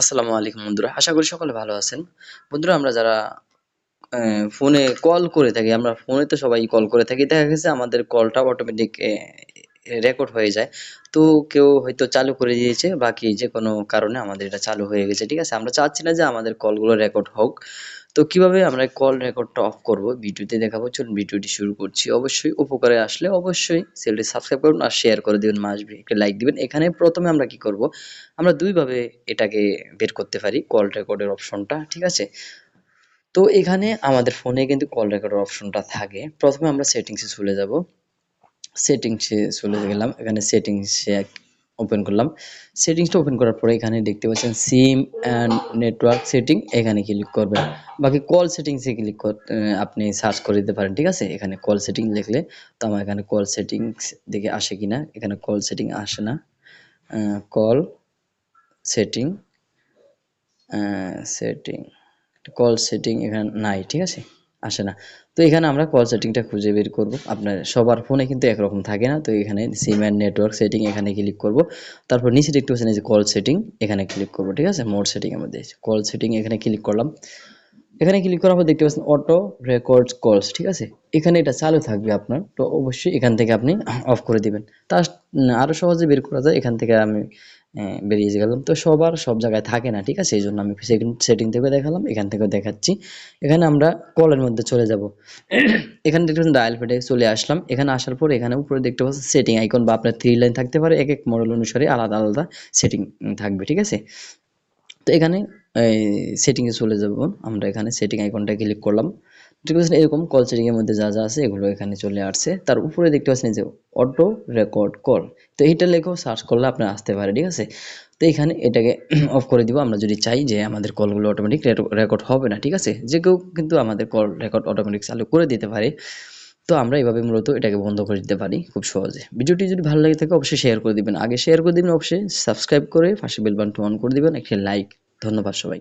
আসসালামু আলাইকুম বন্ধুরা, আশা করি সকলে ভালো আছেন। বন্ধুরা, আমরা যারা ফোনে কল করে থাকি, আমরা ফোনে তো সবাই কল করে থাকি। দেখা গেছে আমাদের কলটা অটোমেটিক রেকর্ড হয়ে যায়। তো কেউ হয়তো চালু করে দিয়েছে, বাকি যে কোনো কারণে আমাদের এটা চালু হয়ে গেছে, ঠিক আছে? আমরা চাচ্ছি না যে আমাদের কলগুলো রেকর্ড হোক। তো কীভাবে আমরা কল রেকর্ডটা অফ করব? ভিডিওতে দেখাবো। চলুন ভিডিওটি শুরু করছি। অবশ্যই উপকারে আসলে অবশ্যই চ্যানেলটি সাবস্ক্রাইব করুন আর শেয়ার করে দিবেন। মাসবি একটা লাইক দিবেন। এখানে প্রথমে আমরা কি করব? আমরা দুইভাবে এটাকে বের করতে পারি কল রেকর্ডের অপশনটা ঠিক আছে? তো এখানে আমাদের ফোনে কিন্তু কল রেকর্ডের অপশনটা থাকে। প্রথমে আমরা সেটিংসে চলে যাব। সেটিংসে চলে গেলাম। এখানে সেটিংসে ওপেন করলাম। সেটিংসটা ওপেন করার পরে এখানে দেখতে পাচ্ছেন সিম অ্যান্ড নেটওয়ার্ক সেটিং এখানে ক্লিক করবেন। বাকি কল সেটিংসে ক্লিক আপনি সার্চ করে দিতে পারেন, ঠিক আছে? এখানে কল সেটিং লিখলে তো আমার এখানে কল সেটিংস দেখে আসে কিনা? এখানে কল সেটিং আসে না। Call setting setting call setting এখানে নাই, ঠিক আছে? আসে না। তো এখানে আমরা কল সেটিংটা খুঁজে বের করব। আপনার সবার ফোনে কিন্তু একরকম থাকে না। তো এখানে সিম অ্যান্ড নেটওয়ার্ক সেটিং এখানে ক্লিক করব। তারপর নিচে দেখতে পাচ্ছেন যে কল সেটিং এখানে ক্লিক করব, ঠিক আছে? মোড সেটিং আমাদের কল সেটিং এখানে ক্লিক করলাম। এখানে ক্লিক করার পর দেখতে পাচ্ছেন অটো রেকর্ড কলস ঠিক আছে? এখানে এটা চালু থাকবে আপনার, তো অবশ্যই এখান থেকে আপনি অফ করে দিবেন। তার আরও সহজে বের করা যায়, এখান থেকে আমি বেরিয়ে গেলাম। তো সবার সব জায়গায় থাকে না, ঠিক আছে? এই জন্য আমি সেটিং থেকে দেখালাম, এখান থেকেও দেখাচ্ছি। এখানে আমরা কলের মধ্যে চলে যাব। এখানে দেখতে পাচ্ছেন ডায়াল প্যাডে চলে আসলাম। এখানে আসার পর এখানে উপরে দেখতে পাচ্ছেন সেটিং আইকন বা আপনার থ্রি লাইন থাকতে পারে, এক এক মডেল অনুসারে আলাদা আলাদা সেটিং থাকবে, ঠিক আছে? তো এখানে সেটিংয়ে চলে যাব। আমরা এখানে সেটিং আইকনটা ক্লিক করলাম। আছে এরকম কল সেটিংয়ের মধ্যে যা যা আছে এগুলো এখানে চলে আসছে। তার উপরে দেখতে পাচ্ছেন যে অটো রেকর্ড কল তো এটা লেখেও সার্চ করলে আপনার আসতে পারে, ঠিক আছে? তো এখানে এটাকে অফ করে দিব। আমরা যদি চাই যে আমাদের কলগুলো অটোমেটিক রেকর্ড হবে না, ঠিক আছে? যে কেউ কিন্তু আমাদের কল রেকর্ড অটোমেটিক চালু করে দিতে পারে। তো আমরা এইভাবে মূলত এটাকে বন্ধ করে দিতে পারি খুব সহজে। ভিডিওটি যদি ভালো লাগে থাকে, অবশ্যই শেয়ার করে দিবেন। আগে শেয়ার করে দিবেন, অবশ্যই সাবস্ক্রাইব করে পাশে বেল অন করে দিবেন। একটি লাইক ধন্যবাদ সবাই